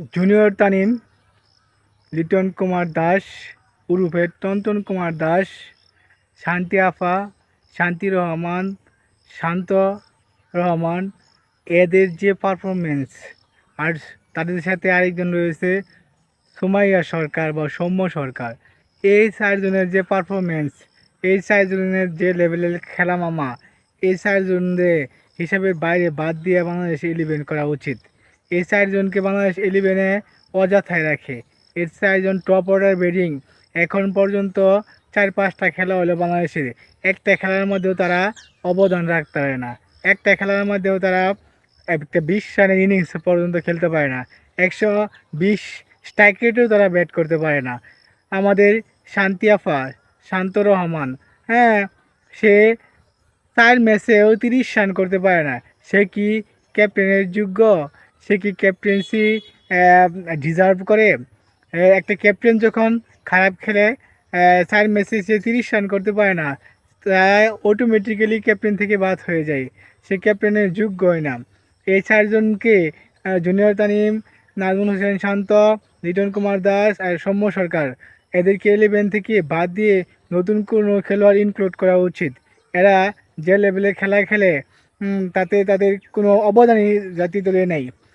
Junior Tanim, Liton Kumar Das উরুফে টনটন কুমার দাস, শান্তি আফা, শান্তি রহমান, শান্ত রহমান। এদের যে পারফরমেন্স আর তাদের সাথে আরেকজন রয়েছে সুমাইয়া সরকার বা সৌম্য সরকার। এই চারজনের যে পারফরমেন্স এই চারজনের যে লেভেলের খেলা মামা এই চারজনদের হিসাবের বাইরে বাদ দিয়ে বাংলাদেশে ইলেভেন করা উচিত। এই চারজনকে বাংলাদেশ ইলেভেনে অযথায় রাখে। এর চারজন টপ অর্ডার ব্যাটিং এখন পর্যন্ত চার পাঁচটা খেলা হলো বাংলাদেশের। একটা খেলার মধ্যেও তারা অবদান রাখতে পারে না। একটা খেলার মধ্যেও তারা একটা বিশ রানের ইনিংস পর্যন্ত খেলতে পারে না। একশো বিশ স্ট্রাইক রেটেও তারা ব্যাট করতে পারে না। আমাদের শান্তি আফা, শান্ত রহমান হ্যাঁ সে চার ম্যাচেও তিরিশ রান করতে পারে না। সে কি ক্যাপ্টেনের যোগ্য? সে কি ক্যাপ্টেন্সি ডিজার্ভ করে? একটা ক্যাপ্টেন যখন খারাপ খেলে চার ম্যাচে সে তিরিশ রান করতে পারে না, তাই অটোমেটিক্যালি ক্যাপ্টেন থেকে বাদ হয়ে যায়। সে ক্যাপ্টেনের যোগ্যই না। এই চারজনকে জুনিয়র তানিম, নাজমুল হোসেন শান্ত, লিটন কুমার দাস আর সৌম্য সরকার, এদেরকে ইলেভেন থেকে বাদ দিয়ে নতুন কোনো খেলোয়াড় ইনক্লুড করা উচিত। এরা যে লেভেলে খেলা খেলে তাতে তাদের কোনো অবদানই জাতীয় দলে নেই। হ্যাঁ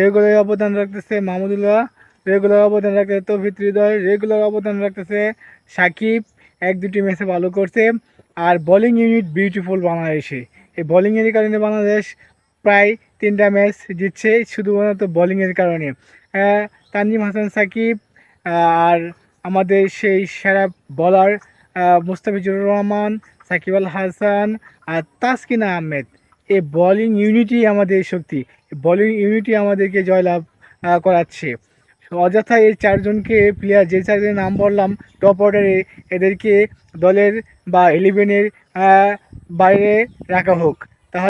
রেগুলার অবদান রাখতেছে মাহমুদুল্লাহ রেগুলার অবদান রাখতেছে তৌফিক হৃদয় রেগুলার অবদান রাখতেছে সাকিব। এক, দুটি ম্যাচে ভালো করছে। আর বোলিং ইউনিট বিউটিফুল বাংলাদেশে। এই বোলিংয়ের কারণে বাংলাদেশ প্রায় তিনটা ম্যাচ জিতছে, শুধুমাত্র বোলিংয়ের কারণে। তানজিম হাসান, সাকিব আর আমাদের সেই সেরা বলার মুস্তাফিজুর রহমান, সাকিব আল হাসান আর তাসকিনা আহমেদ। এই বোলিং ইউনিটি আমাদের শক্তি। বোলিং ইউনিটি আমাদেরকে জয়লাভ করাচ্ছে। অযথা এই চারজনকে প্লেয়ার যে চারজনের নাম বললাম টপ অর্ডারে এদেরকে দলের বা ইলেভেনের বাইরে রাখা হোক।